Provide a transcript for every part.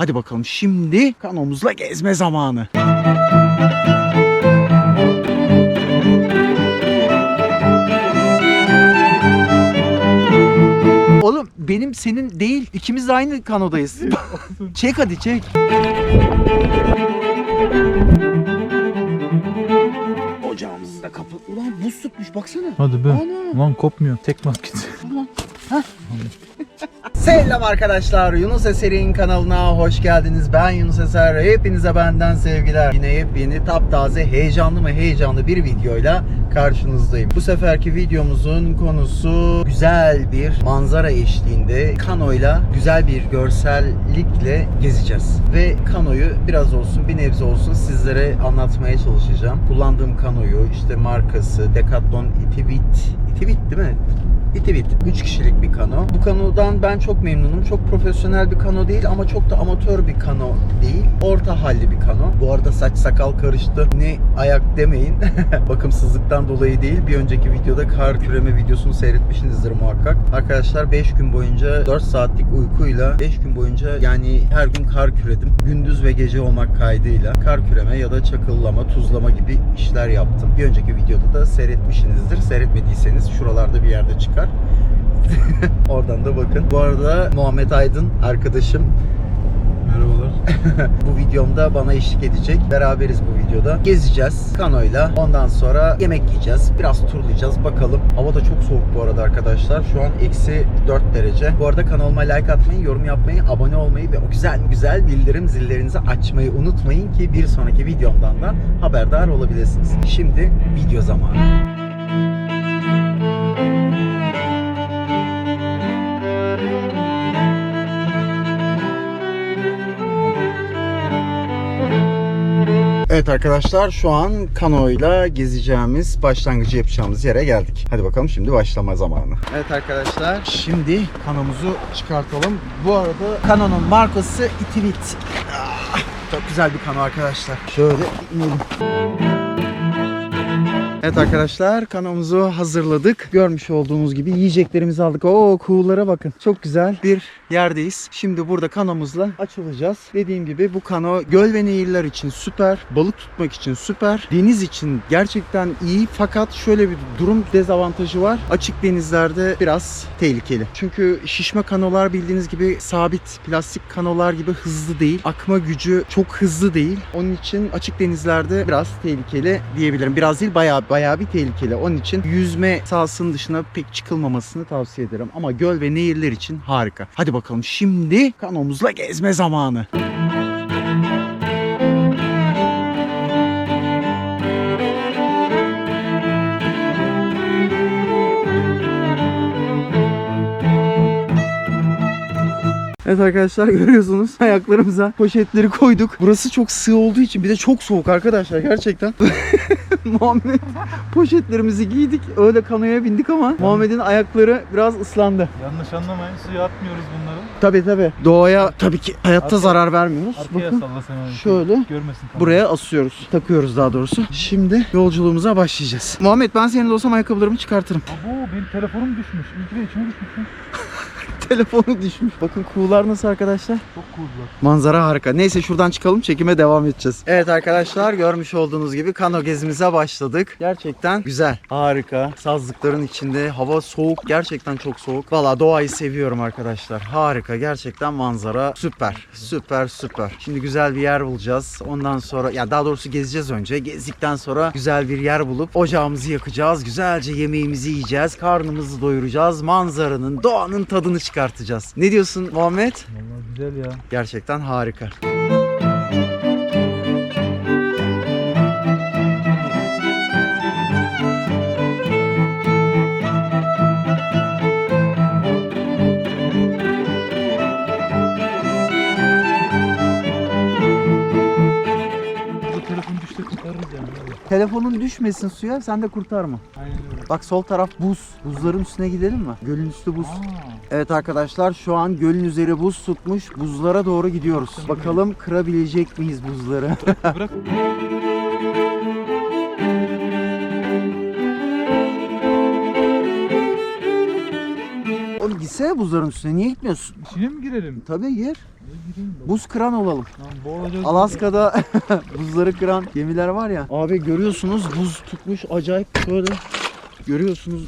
Hadi bakalım şimdi kanomuzla gezme zamanı. Oğlum benim senin değil. İkimiz de aynı kanodayız. çek hadi çek. Ocağımızı da kapat. Ulan buz tutmuş baksana. Hadi be. Ana. Lan kopmuyor. Tek git. Selam arkadaşlar. Yunus Eser'in kanalına hoş geldiniz. Ben Yunus Eser. Hepinize benden sevgiler. Yine yepyeni taptaze heyecanlı mı heyecanlı bir videoyla karşınızdayım. Bu seferki videomuzun konusu güzel bir manzara eşliğinde kanoyla güzel bir görsellikle gezeceğiz. Ve kanoyu biraz olsun bir nebze olsun sizlere anlatmaya çalışacağım. Kullandığım kanoyu işte markası Decathlon Itivit. Itivit değil mi? Itivit. 3 kişilik bir kano. Bu kanodan ben çok memnunum. Çok profesyonel bir kano değil ama çok da amatör bir kano değil. Orta halli bir kano. Bu arada saç sakal karıştı. Ne ayak demeyin. Bakımsızlıktan dolayı değil. Bir önceki videoda kar küreme videosunu seyretmişsinizdir muhakkak. Arkadaşlar 5 gün boyunca 4 saatlik uykuyla 5 gün boyunca yani her gün kar küredim. Gündüz ve gece olmak kaydıyla kar küreme ya da çakıllama, tuzlama gibi işler yaptım. Bir önceki videoda da seyretmişsinizdir. Seyretmediyseniz şuralarda bir yerde çıkar. Oradan da bakın. Bu arada Muhammed Aydın arkadaşım Merhabalar. bu videomda bana eşlik edecek. Beraberiz bu videoda. Gezeceğiz kanoyla. Ondan sonra yemek yiyeceğiz. Biraz turlayacağız. Bakalım. Hava da çok soğuk bu arada arkadaşlar. Şu an eksi 4 derece. Bu arada kanalıma like atmayı, yorum yapmayı, abone olmayı ve o güzel güzel bildirim zillerinizi açmayı unutmayın ki bir sonraki videomdan da haberdar olabilirsiniz. Şimdi video zamanı. Evet arkadaşlar şu an kanoyla gezeceğimiz, başlangıcı yapacağımız yere geldik. Hadi bakalım şimdi başlama zamanı. Evet arkadaşlar şimdi kanomuzu çıkartalım. Bu arada kanonun markası Itivit. Ah, Çok güzel bir kano arkadaşlar. Şöyle inelim. Evet arkadaşlar kanomuzu hazırladık. Görmüş olduğunuz gibi yiyeceklerimizi aldık. Oo kuğulara bakın. Çok güzel bir yerdeyiz. Şimdi burada kanomuzla açılacağız. Dediğim gibi bu kano göl ve nehirler için süper. Balık tutmak için süper. Deniz için gerçekten iyi fakat şöyle bir durum dezavantajı var. Açık denizlerde biraz tehlikeli. Çünkü şişme kanolar bildiğiniz gibi sabit plastik kanolar gibi hızlı değil. Akma gücü çok hızlı değil. Onun için açık denizlerde biraz tehlikeli diyebilirim. Biraz değil bayağı bayağı bir tehlikeli. Onun için yüzme sahasının dışına pek çıkılmamasını tavsiye ederim. Ama göl ve nehirler için harika. Hadi bakalım şimdi kanomuzla gezme zamanı. Evet arkadaşlar görüyorsunuz ayaklarımıza poşetleri koyduk. Burası çok sığ olduğu için bir de çok soğuk arkadaşlar gerçekten. Muhammed poşetlerimizi giydik öyle kanoya bindik ama Muhammed'in ayakları biraz ıslandı. Yanlış anlamayın. Suya atmıyoruz bunları. Tabi tabi doğaya tabii ki hayatta Arka- zarar vermiyoruz. Arkaya Bakın salla sen onu. şöyle Görmesin kamera. buraya asıyoruz. Takıyoruz daha doğrusu. Şimdi yolculuğumuza başlayacağız. Muhammed ben senin de olsam ayakkabılarımı çıkartırım. Abo benim telefonum düşmüş. İlk de içime düşmüş. Telefonu düşmüş. Bakın kuğular nasıl arkadaşlar? Çok cool'lar. Manzara harika. Neyse şuradan çıkalım çekime devam edeceğiz. Evet arkadaşlar görmüş olduğunuz gibi kano gezimize başladık. Gerçekten güzel. Harika. Sazlıkların içinde hava soğuk. Gerçekten çok soğuk. Valla doğayı seviyorum arkadaşlar. Harika. Gerçekten manzara süper. Süper süper. Şimdi güzel bir yer bulacağız. Ondan sonra ya daha doğrusu gezeceğiz önce. Gezdikten sonra güzel bir yer bulup ocağımızı yakacağız. Güzelce yemeğimizi yiyeceğiz. Karnımızı doyuracağız. Manzaranın, doğanın tadını çıkartacağız. Ne diyorsun Muhammed? Vallahi güzel ya. Gerçekten harika. Telefonun düşmesin suya sen de kurtarma. Aynen öyle. Bak sol taraf buz. Buzların üstüne gidelim mi? Gölün üstü buz. Aa, Evet arkadaşlar şu an gölün üzeri buz tutmuş. Buzlara doğru gidiyoruz. Bakalım kırabilecek miyiz buzları? bırak. Oğlum gitsene buzların üstüne niye gitmiyorsun? İçine mi girelim? Tabii gir. Buz kıran olalım. Alaska'da buzları kıran gemiler var ya. Abi görüyorsunuz buz tutmuş acayip böyle. Görüyorsunuz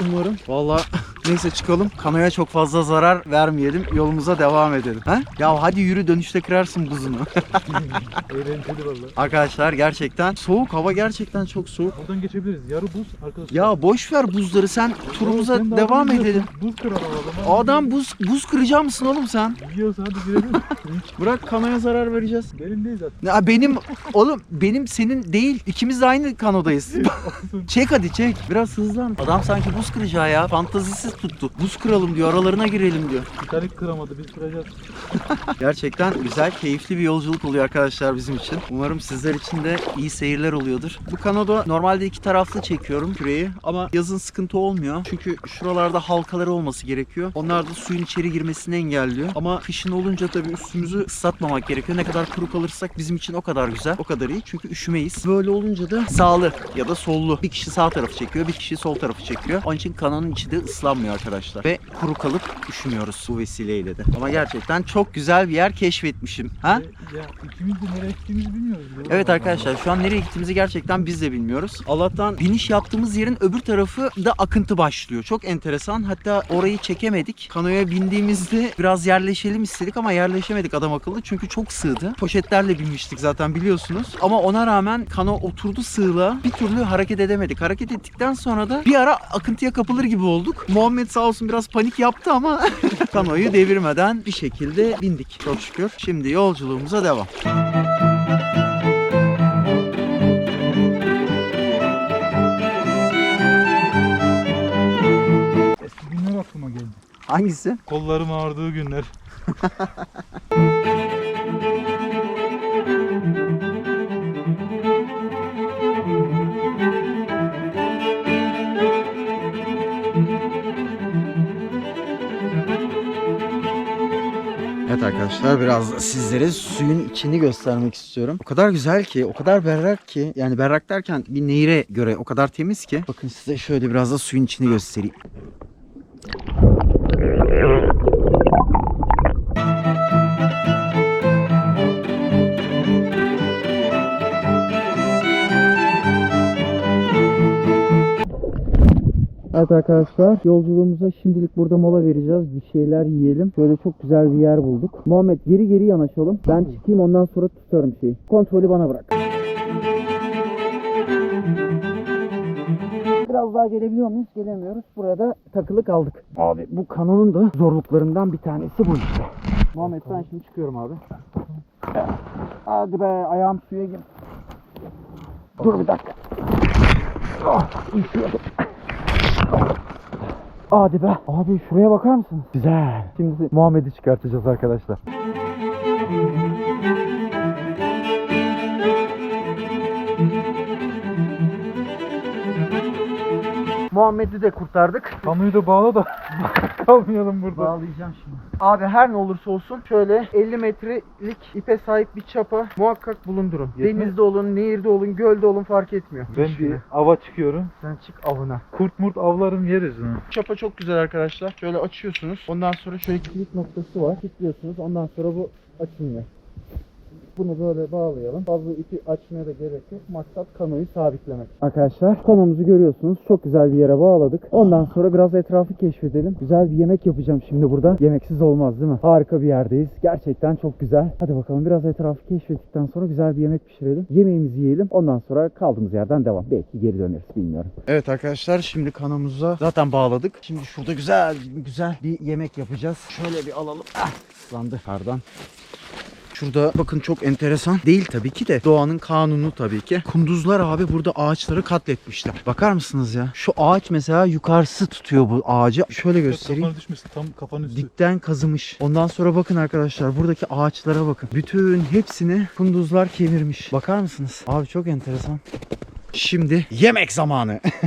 umarım. Valla neyse çıkalım. Kanoya çok fazla zarar vermeyelim. Yolumuza devam edelim. Ha? Ya hadi yürü dönüşte kırarsın buzunu. Eğlenceli valla. Arkadaşlar gerçekten soğuk. Hava gerçekten çok soğuk. Buradan geçebiliriz. Yarı buz arkadaşlar. Ya boş ver buzları sen turumuza Sen de devam edelim. Buz kırar adam. Adam buz buz kıracak mısın oğlum sen? Biliyorsa hadi girelim. Bırak kanoya zarar vereceğiz. Benim değil zaten. Ya benim oğlum benim senin değil. İkimiz de aynı kanodayız. çek hadi çek. Biraz hızlan. Adam sanki buz kıracağı ya. Fantazisiz tuttu. Buz kıralım diyor. Aralarına girelim diyor. Titanic kıramadı biz kıracağız. Gerçekten güzel, keyifli bir yolculuk oluyor arkadaşlar bizim için. Umarım sizler için de iyi seyirler oluyordur. Bu kanoda normalde iki taraflı çekiyorum küreyi ama yazın sıkıntı olmuyor. Çünkü şuralarda halkaları olması gerekiyor. Onlar da suyun içeri girmesini engelliyor. Ama kışın olunca tabii üstümüzü ıslatmamak gerekiyor. Ne kadar kuru kalırsak bizim için o kadar güzel, o kadar iyi. Çünkü üşümeyiz. Böyle olunca da sağlı ya da sollu. Bir kişi sağ tarafı çekiyor, bir kişi sol tarafı çekiyor. Onun için kanonun içi de ıslanmıyor arkadaşlar. Ve kuru kalıp üşümüyoruz bu vesileyle de. Ama gerçekten çok güzel bir yer keşfetmişim. Ha? Ve ya ikimiz de nereye gittiğimizi bilmiyoruz. ya. Evet arkadaşlar şu an nereye gittiğimizi gerçekten biz de bilmiyoruz. Allah'tan biniş yaptığımız yerin öbür tarafı da akıntı başlıyor. Çok enteresan. Hatta orayı çekemedik. Kanoya bindiğimizde biraz yerleşelim istedik ama yerleşemedik adam akıllı. Çünkü çok sığdı. Poşetlerle binmiştik zaten biliyorsunuz. Ama ona rağmen kano oturdu sığla. Bir türlü hareket edemedik. Hareket ettikten sonra da bir ara akıntıya kapılır gibi olduk. Muhammed sağ olsun biraz panik yaptı ama kanoyu devirmeden bir şekilde bindik. Çok şükür. Şimdi yolculuğumuza devam. Eski günler aklıma geldi. Hangisi? Kollarım ağrıdığı günler. arkadaşlar biraz sizlere suyun içini göstermek istiyorum. O kadar güzel ki, o kadar berrak ki. Yani berrak derken bir nehire göre o kadar temiz ki. Bakın size şöyle biraz da suyun içini göstereyim. Evet arkadaşlar yolculuğumuza şimdilik burada mola vereceğiz. Bir şeyler yiyelim. Şöyle çok güzel bir yer bulduk. Muhammed geri geri yanaşalım. Ben çıkayım ondan sonra tutarım şeyi. Kontrolü bana bırak. Biraz daha gelebiliyor muyuz? Gelemiyoruz. Buraya da takılı kaldık. Abi bu kanonun da zorluklarından bir tanesi bu işte. Muhammed ben şimdi çıkıyorum abi. Hadi be ayağım suya gir. Dur bir dakika. Ah, üşüyordum. Hadi be. Abi şuraya bakar mısınız? Güzel. Şimdi Muhammed'i çıkartacağız arkadaşlar. Muhammed'i de kurtardık. Kamuyu da bağla da kalmayalım burada. Bağlayacağım şimdi. Abi her ne olursa olsun şöyle 50 metrelik ipe sahip bir çapa muhakkak bulundurun. Yetmez. Denizde olun, nehirde olun, gölde olun fark etmiyor. Ben bir ava çıkıyorum. Sen çık avına. Kurt murt avlarım yeriz onu. Çapa çok güzel arkadaşlar. Şöyle açıyorsunuz. Ondan sonra şöyle kilit noktası var. Kilitliyorsunuz. Ondan sonra bu açılmıyor. Bunu böyle bağlayalım. Fazla ipi açmaya da gerek yok. Maksat kanoyu sabitlemek. Arkadaşlar kanomuzu görüyorsunuz. Çok güzel bir yere bağladık. Ondan sonra biraz etrafı keşfedelim. Güzel bir yemek yapacağım şimdi burada. Yemeksiz olmaz değil mi? Harika bir yerdeyiz. Gerçekten çok güzel. Hadi bakalım biraz etrafı keşfettikten sonra güzel bir yemek pişirelim. Yemeğimizi yiyelim. Ondan sonra kaldığımız yerden devam. Belki geri döneriz bilmiyorum. Evet arkadaşlar şimdi kanomuza zaten bağladık. Şimdi şurada güzel güzel bir yemek yapacağız. Şöyle bir alalım. Ah ıslandı kardan. Şurada bakın çok enteresan değil tabii ki de doğanın kanunu tabii ki. Kunduzlar abi burada ağaçları katletmişler. Bakar mısınız ya? Şu ağaç mesela yukarısı tutuyor bu ağacı. Şöyle göstereyim. Kafana düşmesin tam kafanın üstü. Dipten kazımış. Ondan sonra bakın arkadaşlar buradaki ağaçlara bakın. Bütün hepsini kunduzlar kemirmiş. Bakar mısınız? Abi çok enteresan. Şimdi yemek zamanı.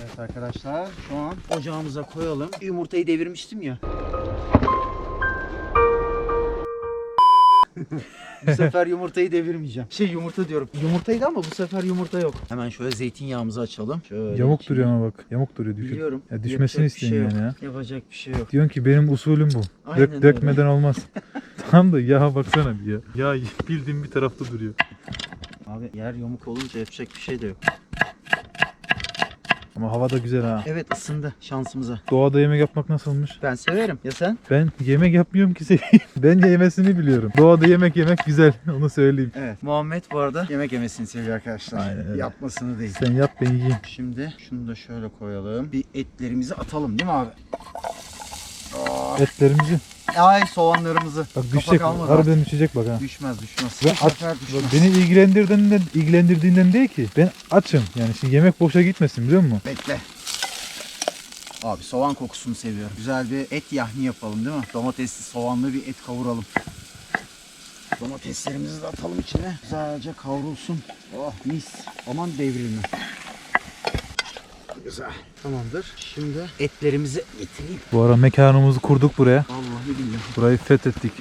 evet arkadaşlar şu an ocağımıza koyalım. Yumurtayı devirmiştim ya. bu sefer yumurtayı devirmeyeceğim. Şey yumurta diyorum. Yumurtaydı ama bu sefer yumurta yok. Hemen şöyle zeytinyağımızı açalım. Şöyle Yamuk içine- duruyor ama bak. Yamuk duruyor düşün. Biliyorum. Ya düşmesini Yapacak bir şey isteyin yok. yani ya. Yapacak bir şey yok. Diyorsun ki benim usulüm bu. Aynen Dök, öyle. dökmeden olmaz. Tamam da ya baksana bir ya. Ya bildiğin bir tarafta duruyor. Abi yer yamuk olunca yapacak bir şey de yok. Ama hava da güzel ha. Evet ısındı şansımıza. Doğada yemek yapmak nasılmış? Ben severim. Ya sen? Ben yemek yapmıyorum ki seveyim. Bence yemesini biliyorum. Doğada yemek yemek güzel. Onu söyleyeyim. Evet. Muhammed bu arada yemek yemesini seviyor arkadaşlar. Aynen öyle. Yapmasını değil. Sen yap ben yiyeyim. Şimdi şunu da şöyle koyalım. Bir etlerimizi atalım değil mi abi? Etlerimizi. Ay soğanlarımızı. Bak düşecek. Harbiden düşecek bak ha. Düşmez düşmez. Ben Bu aç, sefer düşmez. beni ilgilendirdiğinden, ilgilendirdiğinden değil ki. Ben açım. Yani şimdi yemek boşa gitmesin biliyor musun? Bekle. Abi soğan kokusunu seviyorum. Güzel bir et yahni yapalım değil mi? Domatesli soğanlı bir et kavuralım. Domateslerimizi de atalım içine. Güzelce kavrulsun. Oh mis. Aman devrilme. Güzel. Tamamdır. Şimdi etlerimizi getireyim. Bu ara mekanımızı kurduk buraya. Vallahi billahi. Burayı fethettik.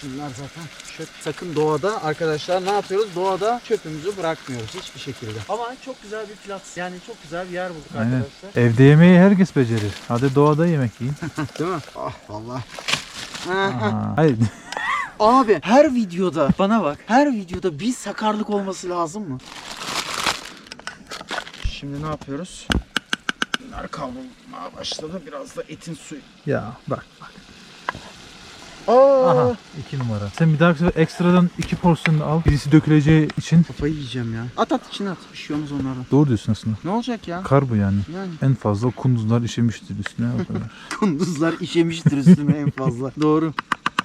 Şunlar zaten çöp. Sakın doğada arkadaşlar ne yapıyoruz? Doğada çöpümüzü bırakmıyoruz hiçbir şekilde. Ama çok güzel bir plat. Yani çok güzel bir yer bulduk Aynen. arkadaşlar. Evde yemeği herkes becerir. Hadi doğada yemek yiyin. Değil mi? Ah vallahi. Hayır. Abi her videoda bana bak her videoda bir sakarlık olması lazım mı? Şimdi ne yapıyoruz? Bunlar kavrulmaya başladı. Biraz da etin suyu. ya bak bak. Aa! Aha iki numara. Sen bir dahaki sefer ekstradan iki porsiyon al. Birisi döküleceği için. Kafayı yiyeceğim ya. At at içine at. Bir şey olmaz onlardan. Doğru diyorsun aslında. Ne olacak ya? Kar bu yani. Yani En fazla kunduzlar işemiştir üstüne o kadar. kunduzlar işemiştir üstüme en fazla. Doğru.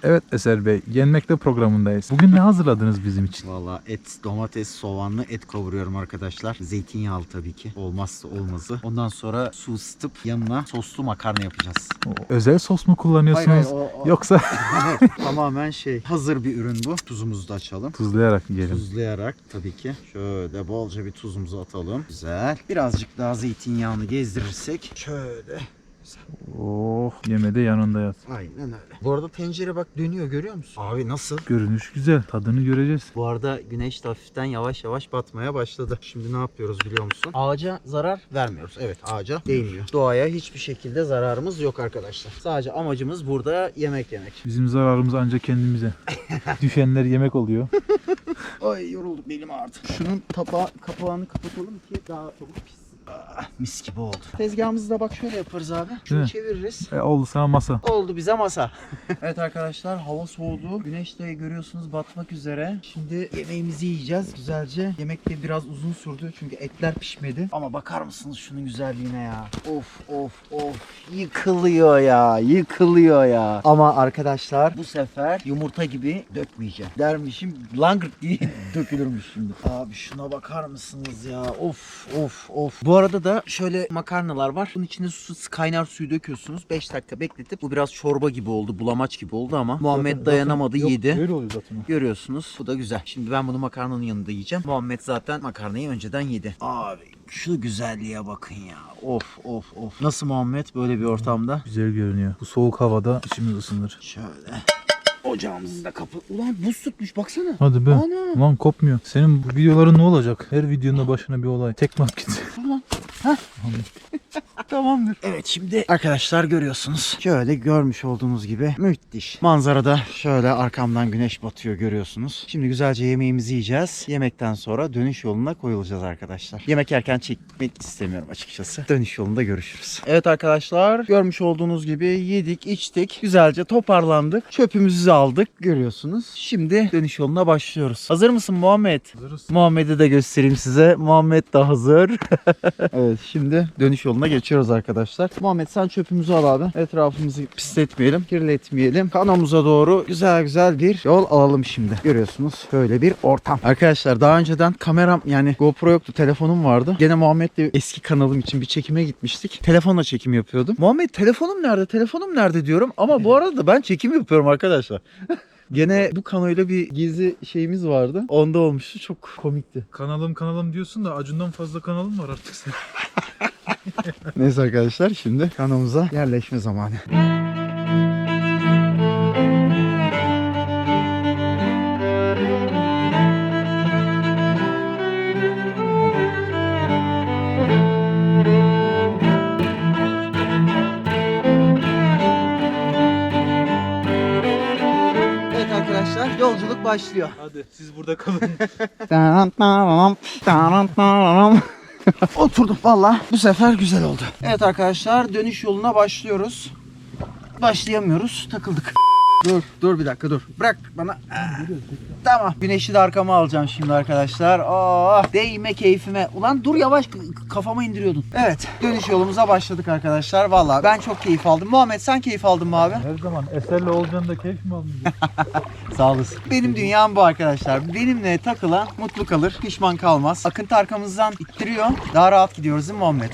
Evet Eser Bey, yenmekte programındayız. Bugün ne hazırladınız bizim için? Valla et, domates, soğanlı et kavuruyorum arkadaşlar. Zeytinyağlı tabii ki. Olmazsa olmazı. Ondan sonra su ısıtıp yanına soslu makarna yapacağız. Özel sos mu kullanıyorsunuz? o, o- Yoksa tamamen şey hazır bir ürün bu. Tuzumuzu da açalım. tuzlayarak yiyelim. Tuzlayarak tabii ki. Şöyle bolca bir tuzumuzu atalım. Güzel. Birazcık daha zeytinyağını gezdirirsek. Şöyle. Oh, yemede yanında yat. Aynen öyle. Bu arada tencere bak dönüyor görüyor musun? Abi nasıl? Görünüş güzel, tadını göreceğiz. Bu arada güneş de hafiften yavaş yavaş batmaya başladı. Şimdi ne yapıyoruz biliyor musun? Ağaca zarar vermiyoruz. Evet ağaca değmiyor. Doğaya hiçbir şekilde zararımız yok arkadaşlar. Sadece amacımız burada yemek yemek. Bizim zararımız ancak kendimize. Düşenler yemek oluyor. Ay yoruldum belim ağrıdı. Şunun tapa kapağını kapatalım ki daha çabuk pişsin. Ah, mis gibi oldu. Tezgahımızı da bak şöyle yaparız abi. Şunu mi? çeviririz. E, oldu sana masa. Oldu bize masa. evet arkadaşlar hava soğudu. Güneş de görüyorsunuz batmak üzere. Şimdi yemeğimizi yiyeceğiz güzelce. Yemek de biraz uzun sürdü çünkü etler pişmedi. Ama bakar mısınız şunun güzelliğine ya. Of of of. Yıkılıyor ya. Yıkılıyor ya. Ama arkadaşlar bu sefer yumurta gibi dökmeyeceğim. Dermişim langırt diye dökülürmüş şimdi. Abi şuna bakar mısınız ya? Of of of. Bu arada da şöyle makarnalar var. Bunun içine su, kaynar suyu döküyorsunuz. 5 dakika bekletip bu biraz çorba gibi oldu, bulamaç gibi oldu ama Muhammed dayanamadı, Yok, yedi. Böyle oluyor zaten. Görüyorsunuz. Bu da güzel. Şimdi ben bunu makarnanın yanında yiyeceğim. Muhammed zaten makarnayı önceden yedi. Abi şu güzelliğe bakın ya. Of of of. Nasıl Muhammed böyle bir ortamda? Güzel görünüyor. Bu soğuk havada içimiz ısınır. Şöyle. Ocağımızı da kapı. Ulan buz tutmuş baksana. Hadi be. Ana. Lan kopmuyor. Senin bu videoların ne olacak? Her videonda başına bir olay. Tekme at git. Ha? Tamamdır. Evet şimdi arkadaşlar görüyorsunuz. Şöyle görmüş olduğunuz gibi müthiş. Manzarada şöyle arkamdan güneş batıyor görüyorsunuz. Şimdi güzelce yemeğimizi yiyeceğiz. Yemekten sonra dönüş yoluna koyulacağız arkadaşlar. Yemek yerken çekmek istemiyorum açıkçası. Dönüş yolunda görüşürüz. Evet arkadaşlar görmüş olduğunuz gibi yedik içtik. Güzelce toparlandık. Çöpümüzü aldık görüyorsunuz. Şimdi dönüş yoluna başlıyoruz. Hazır mısın Muhammed? Hazırız. Muhammed'i de göstereyim size. Muhammed de hazır. evet şimdi dönüş yoluna geçiyoruz arkadaşlar. Muhammed sen çöpümüzü al abi. Etrafımızı pisletmeyelim, kirletmeyelim. Kanamıza doğru güzel güzel bir yol alalım şimdi. Görüyorsunuz böyle bir ortam. Arkadaşlar daha önceden kameram yani GoPro yoktu telefonum vardı. Gene Muhammed'le eski kanalım için bir çekime gitmiştik. Telefonla çekim yapıyordum. Muhammed telefonum nerede? Telefonum nerede diyorum. Ama bu arada da ben çekim yapıyorum arkadaşlar. Gene bu kanoyla bir gizli şeyimiz vardı. Onda olmuştu. Çok komikti. Kanalım kanalım diyorsun da acundan fazla kanalım var artık senin. Neyse arkadaşlar şimdi kanalımıza yerleşme zamanı. arkadaşlar yolculuk başlıyor. Hadi siz burada kalın. Oturdum valla. Bu sefer güzel oldu. Evet arkadaşlar dönüş yoluna başlıyoruz. Başlayamıyoruz. Takıldık. Dur, dur bir dakika dur. Bırak bana. Tamam. Güneşi de arkama alacağım şimdi arkadaşlar. Oh, değme keyfime. Ulan dur yavaş kafama indiriyordun. Evet, dönüş yolumuza başladık arkadaşlar. Valla ben çok keyif aldım. Muhammed sen keyif aldın mı abi? Her zaman eserle olacağında keyif mi almayacak? Sağ olasın. Benim dünyam bu arkadaşlar. Benimle takılan mutlu kalır, pişman kalmaz. Akıntı arkamızdan ittiriyor. Daha rahat gidiyoruz değil mi Muhammed?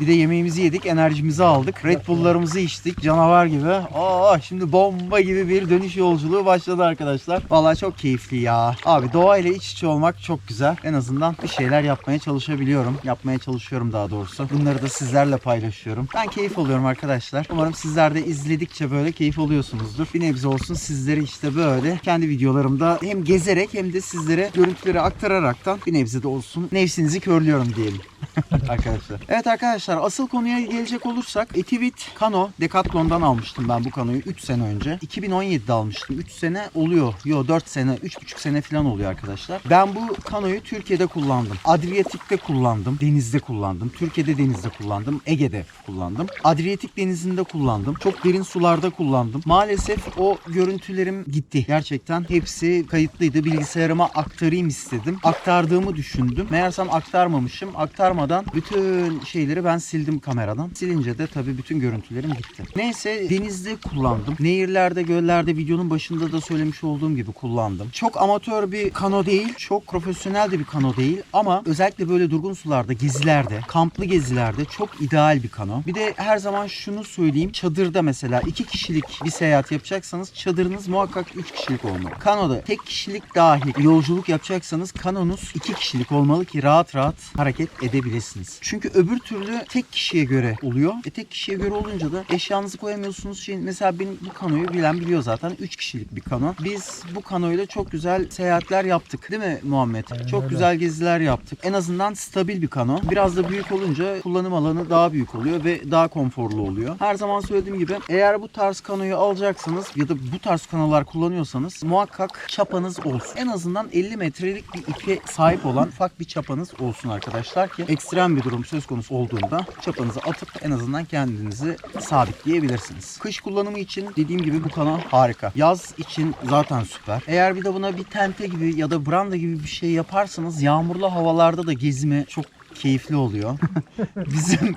Bir de yemeğimizi yedik, enerjimizi aldık. Red Bull'larımızı içtik canavar gibi. Aa, şimdi bomba gibi bir dönüş yolculuğu başladı arkadaşlar. Vallahi çok keyifli ya. Abi doğayla iç içe olmak çok güzel. En azından bir şeyler yapmaya çalışabiliyorum. Yapmaya çalışıyorum daha doğrusu. Bunları da sizlerle paylaşıyorum. Ben keyif alıyorum arkadaşlar. Umarım sizler de izledikçe böyle keyif alıyorsunuzdur. Bir nebze olsun sizleri işte böyle kendi videolarımda hem gezerek hem de sizlere görüntüleri aktararaktan bir nebze de olsun nefsinizi körlüyorum diyelim arkadaşlar. Evet arkadaşlar asıl konuya gelecek olursak Etivit Kano Decathlon'dan almıştım ben bu kanoyu 3 sene önce. 2017'de almıştım. 3 sene oluyor. Yo 4 sene, 3,5 sene falan oluyor arkadaşlar. Ben bu kanoyu Türkiye'de kullandım. Adriyatik'te kullandım. Denizde kullandım. Türkiye'de denizde kullandım. Ege'de kullandım. Adriyatik denizinde kullandım. Çok derin sularda kullandım. Maalesef o görüntülerim gitti. Gerçekten hepsi kayıtlıydı. Bilgisayarıma aktarayım istedim. Aktardığımı düşündüm. Meğersem aktarmamışım. Aktarmadan bütün şeyleri ben sildim kameradan. Silince de tabii bütün görüntülerim gitti. Neyse denizde kullandım. Nehirlerde, göllerde videonun başında da söylemiş olduğum gibi kullandım. Çok amatör bir kano değil. Çok profesyonel de bir kano değil. Ama özellikle böyle durgun sularda, gezilerde, kamplı gezilerde çok ideal bir kano. Bir de her zaman şunu söyleyeyim. Çadırda mesela iki kişilik bir seyahat yapacaksanız çadırınız muhakkak 3 kişilik olmalı. Kanoda tek kişilik dahil yolculuk yapacaksanız kanonuz 2 kişilik olmalı ki rahat rahat hareket edebilirsiniz. Çünkü öbür türlü tek kişiye göre oluyor. E tek kişiye göre olunca da eşyanızı koyamıyorsunuz. Şey, mesela benim bu kanoyu bilen biliyor zaten. 3 kişilik bir kano. Biz bu kanoyla çok güzel seyahatler yaptık. Değil mi Muhammed? Aynen çok öyle. güzel geziler yaptık. En azından stabil bir kano. Biraz da büyük olunca kullanım alanı daha büyük oluyor ve daha konforlu oluyor. Her zaman söylediğim gibi eğer bu tarz kanoyu alacaksanız ya da bu tarz kanolar kullanıyorsanız muhakkak çapanız olsun. En azından 50 metrelik bir ipe sahip olan ufak bir çapanız olsun arkadaşlar ki ekstrem bir durum söz konusu olduğunda çapanızı atıp en azından kendinizi sabitleyebilirsiniz. Kış kullanımı için dediğim gibi bu kano harika. Yaz için zaten süper. Eğer bir de buna bir tente gibi ya da branda gibi bir şey yaparsanız yağmurlu havalarda da gezme çok keyifli oluyor. Bizim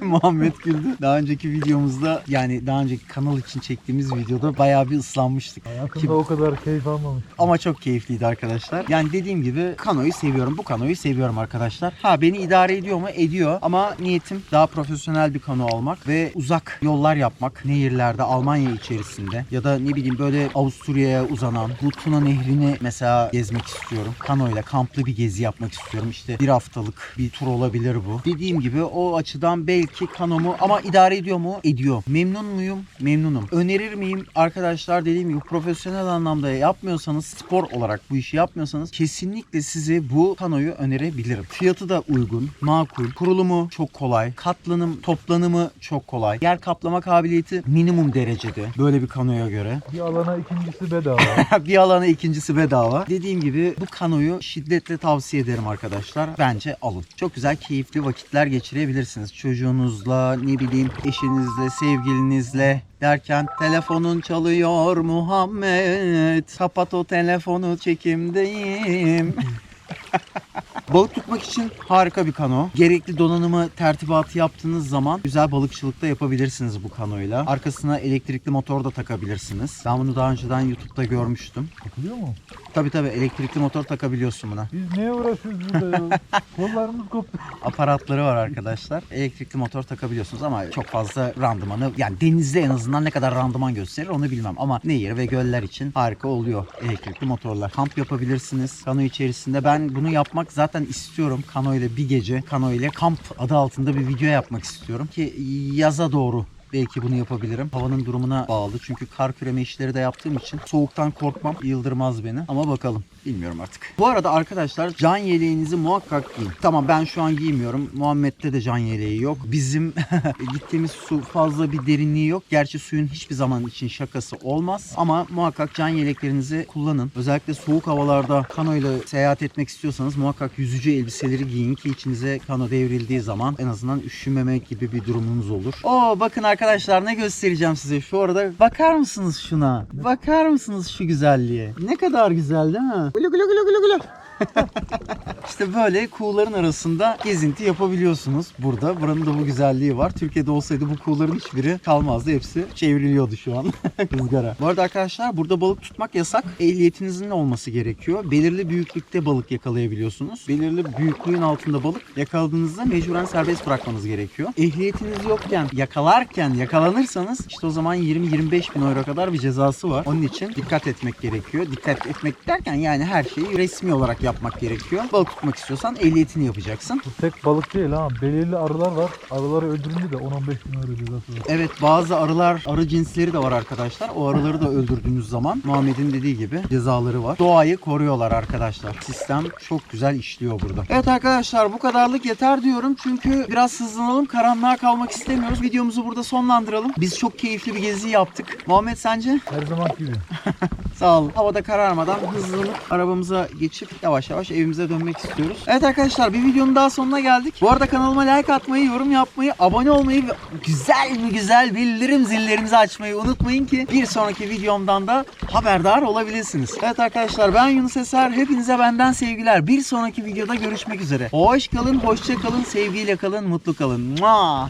Muhammed güldü. Daha önceki videomuzda yani daha önceki kanal için çektiğimiz videoda bayağı bir ıslanmıştık. Hayatımda Kim- o kadar keyif almamış. Ama çok keyifliydi arkadaşlar. Yani dediğim gibi kanoyu seviyorum. Bu kanoyu seviyorum arkadaşlar. Ha beni idare ediyor mu? Ediyor. Ama niyetim daha profesyonel bir kano almak ve uzak yollar yapmak. Nehirlerde, Almanya içerisinde ya da ne bileyim böyle Avusturya'ya uzanan bu Tuna Nehri'ni mesela gezmek istiyorum. Kanoyla kamplı bir gezi yapmak istiyorum. İşte bir haftalık bir tur olabilir bu. Dediğim gibi o açıdan belki kanomu ama idare ediyor mu? Ediyor. Memnun muyum? Memnunum. Önerir miyim? Arkadaşlar dediğim gibi profesyonel anlamda yapmıyorsanız spor olarak bu işi yapmıyorsanız kesinlikle size bu kanoyu önerebilirim. Fiyatı da uygun, makul, kurulumu çok kolay, katlanım, toplanımı çok kolay. Yer kaplama kabiliyeti minimum derecede böyle bir kanoya göre. Bir alana ikincisi bedava. bir alana ikincisi bedava. Dediğim gibi bu kanoyu şiddetle tavsiye ederim arkadaşlar. Bence alın. Çok güzel keyifli vakitler geçirebilirsiniz. Çocuğunuzla, ne bileyim eşinizle, sevgilinizle derken telefonun çalıyor Muhammed. Kapat o telefonu çekimdeyim. Balık tutmak için harika bir kano. Gerekli donanımı, tertibatı yaptığınız zaman güzel balıkçılık da yapabilirsiniz bu kanoyla. Arkasına elektrikli motor da takabilirsiniz. Ben bunu daha önceden YouTube'da görmüştüm. Takılıyor mu? Tabi tabi elektrikli motor takabiliyorsun buna. Biz neye uğraşıyoruz burada ya? Kollarımız koptu. Aparatları var arkadaşlar. Elektrikli motor takabiliyorsunuz ama çok fazla randımanı yani denizde en azından ne kadar randıman gösterir onu bilmem ama nehir ve göller için harika oluyor elektrikli motorlar. Kamp yapabilirsiniz kano içerisinde. Ben bunu yapmak zaten istiyorum. Kano ile bir gece kano ile kamp adı altında bir video yapmak istiyorum ki yaza doğru belki bunu yapabilirim. Havanın durumuna bağlı. Çünkü kar küreme işleri de yaptığım için soğuktan korkmam. Yıldırmaz beni. Ama bakalım. Bilmiyorum artık. Bu arada arkadaşlar can yeleğinizi muhakkak giyin. Tamam ben şu an giymiyorum. Muhammed'de de can yeleği yok. Bizim gittiğimiz su fazla bir derinliği yok. Gerçi suyun hiçbir zaman için şakası olmaz. Ama muhakkak can yeleklerinizi kullanın. Özellikle soğuk havalarda kano ile seyahat etmek istiyorsanız muhakkak yüzücü elbiseleri giyin ki içinize kano devrildiği zaman en azından üşümemek gibi bir durumunuz olur. Oo bakın arkadaşlar ne göstereceğim size. Şu arada bakar mısınız şuna? Bakar mısınız şu güzelliğe? Ne kadar güzel değil mi? Gülü gülü gülü gülü gülü. İşte böyle kuğuların arasında gezinti yapabiliyorsunuz burada. Buranın da bu güzelliği var. Türkiye'de olsaydı bu kuğuların hiçbiri kalmazdı. Hepsi çevriliyordu şu an rüzgara. Bu arada arkadaşlar burada balık tutmak yasak. Ehliyetinizin olması gerekiyor. Belirli büyüklükte balık yakalayabiliyorsunuz. Belirli büyüklüğün altında balık yakaladığınızda mecburen serbest bırakmanız gerekiyor. Ehliyetiniz yokken yakalarken yakalanırsanız işte o zaman 20-25 bin euro kadar bir cezası var. Onun için dikkat etmek gerekiyor. Dikkat etmek derken yani her şeyi resmi olarak yapmak gerekiyor. Balık tutmak istiyorsan ehliyetini yapacaksın. Bu tek balık değil ha. Belirli arılar var. Arıları öldürünce de 10-15 bin euro cezası var. Evet bazı arılar, arı cinsleri de var arkadaşlar. O arıları da öldürdüğünüz zaman Muhammed'in dediği gibi cezaları var. Doğayı koruyorlar arkadaşlar. Sistem çok güzel işliyor burada. Evet arkadaşlar bu kadarlık yeter diyorum. Çünkü biraz hızlanalım. Karanlığa kalmak istemiyoruz. Videomuzu burada sonlandıralım. Biz çok keyifli bir gezi yaptık. Muhammed sence? Her zaman gibi. Sağ olun. Havada kararmadan hızlanıp arabamıza geçip yavaş yavaş evimize dönmek istiyoruz. Evet arkadaşlar bir videonun daha sonuna geldik. Bu arada kanalıma like atmayı, yorum yapmayı, abone olmayı ve güzel mi güzel bildirim zillerinizi açmayı unutmayın ki bir sonraki videomdan da haberdar olabilirsiniz. Evet arkadaşlar ben Yunus Eser. Hepinize benden sevgiler. Bir sonraki videoda görüşmek üzere. Hoş kalın, hoşça kalın, sevgiyle kalın, mutlu kalın. Mua!